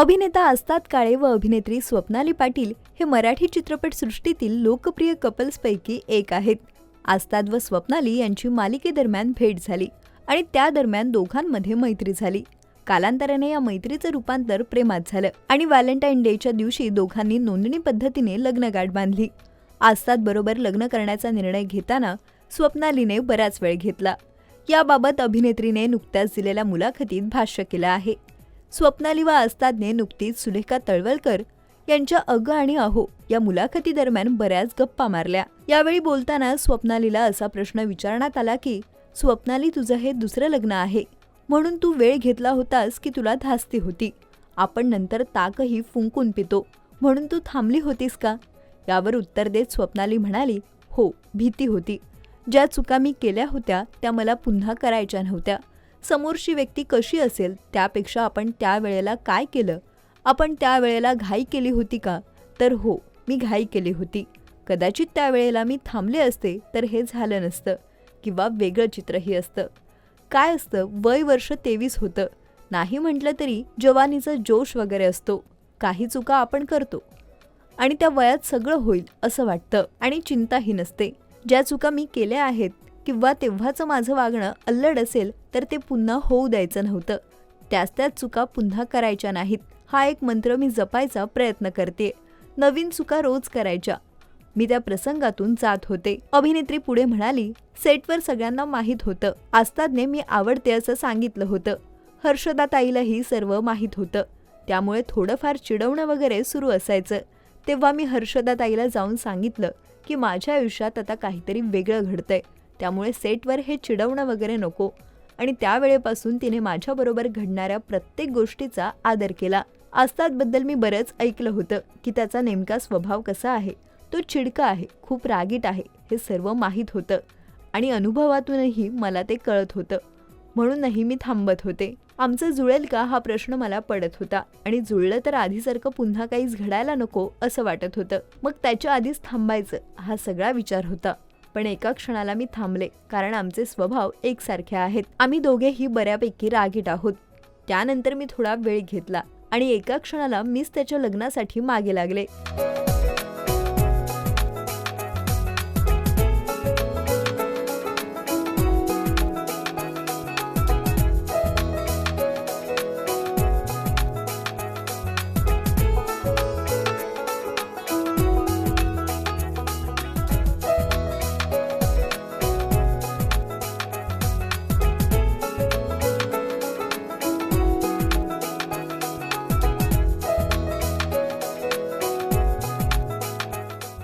अभिनेता आस्ताद काळे व अभिनेत्री स्वप्नाली पाटील हे मराठी चित्रपटसृष्टीतील लोकप्रिय कपल्सपैकी एक आहेत. आस्ताद व स्वप्नाली यांची मालिकेदरम्यान भेट झाली आणि त्या दरम्यान दोघांमध्ये मैत्री झाली. कालांतराने या मैत्रीचं रूपांतर प्रेमात झालं आणि व्हॅलेंटाईन डेच्या दिवशी दोघांनी नोंदणी पद्धतीने लग्नगाठ बांधली. आस्ताद बरोबर लग्न करण्याचा निर्णय घेताना स्वप्नालीने बराच वेळ घेतला. याबाबत अभिनेत्रीने नुकत्याच दिलेल्या मुलाखतीत भाष्य केलं आहे. स्वप्नाली व आस्तादने नुकतीच सुलेखा तळवलकर यांच्या अग आणि अहो या मुलाखतीदरम्यान बऱ्याच गप्पा मारल्या. यावेळी बोलताना स्वप्नालीला असा प्रश्न विचारण्यात आला की स्वप्नाली तुझं हे दुसरं लग्न आहे. म्हणून तू वेळ घेतला होतास की तुला धास्ती होती. आपण नंतर ताकही फुंकून पितो. म्हणून तू थांबली होतीस का? यावर उत्तर देत स्वप्नाली म्हणाली हो भीती होती. ज्या चुका मी केल्या होत्या त्या मला पुन्हा करायच्या नव्हत्या. समोरची व्यक्ती कशी असेल त्यापेक्षा आपण त्यावेळेला काय केलं? आपण त्यावेळेला घाई केली होती का? तर हो मी घाई केली होती. कदाचित त्यावेळेला मी थांबले असते तर हे झालं नसतं. किंवा वेगळं चित्रही असतं. काय असतं? वय वर्ष तेवीस होतं. नाही म्हटलं तरी जवानीचा जोश वगैरे असतो. काही चुका आपण करतो. आणि त्या वयात सगळं होईल असं वाटतं. आणि चिंताही नसते. ज्या चुका मी केल्या आहेत किंवा तेव्हाचं माझं वागणं अल्लड असेल तर ते पुन्हा होऊ द्यायचं नव्हतं. त्याच त्याच चुका पुन्हा करायच्या नाहीत. हा एक मंत्र मी जपायचा प्रयत्न करते. नवीन चुका रोज करायच्या. मी त्या प्रसंगातून जात होते. अभिनेत्री पुढे म्हणाली सेटवर सगळ्यांना माहीत होतं. आस्तादने मी आवडते असं सांगितलं होतं. हर्षदाताईलाही सर्व माहीत होतं. त्यामुळे थोडंफार चिडवणं वगैरे सुरू असायचं. तेव्हा मी हर्षदाताईला जाऊन सांगितलं की माझ्या आयुष्यात आता काहीतरी वेगळं घडतंय. त्यामुळे सेटवर हे चिडवणं वगैरे नको. आणि त्यावेळेपासून तिने माझ्याबरोबर घडणाऱ्या प्रत्येक गोष्टीचा आदर केला. आस्तादबद्दल मी बरंच ऐकलं होतं की त्याचा नेमका स्वभाव कसा आहे. तो चिडका आहे खूप रागीट आहे हे सर्व माहीत होतं. आणि अनुभवातूनही मला ते कळत होतं. म्हणूनही मी थांबत होते. आमचं जुळेल का हा प्रश्न मला पडत होता. आणि जुळलं तर आधीसारखं पुन्हा काहीच घडायला नको असं वाटत होतं. मग त्याच्या आधीच थांबायचं हा सगळा विचार होता. पण एका क्षणाला मी थांबले कारण आमचे स्वभाव एकसारखे आहेत. आम्ही दोघेही बऱ्यापैकी रागीट आहोत. त्यानंतर मी थोडा वेळ घेतला आणि एका क्षणाला मीच त्याच्या लग्नासाठी मागे लागले.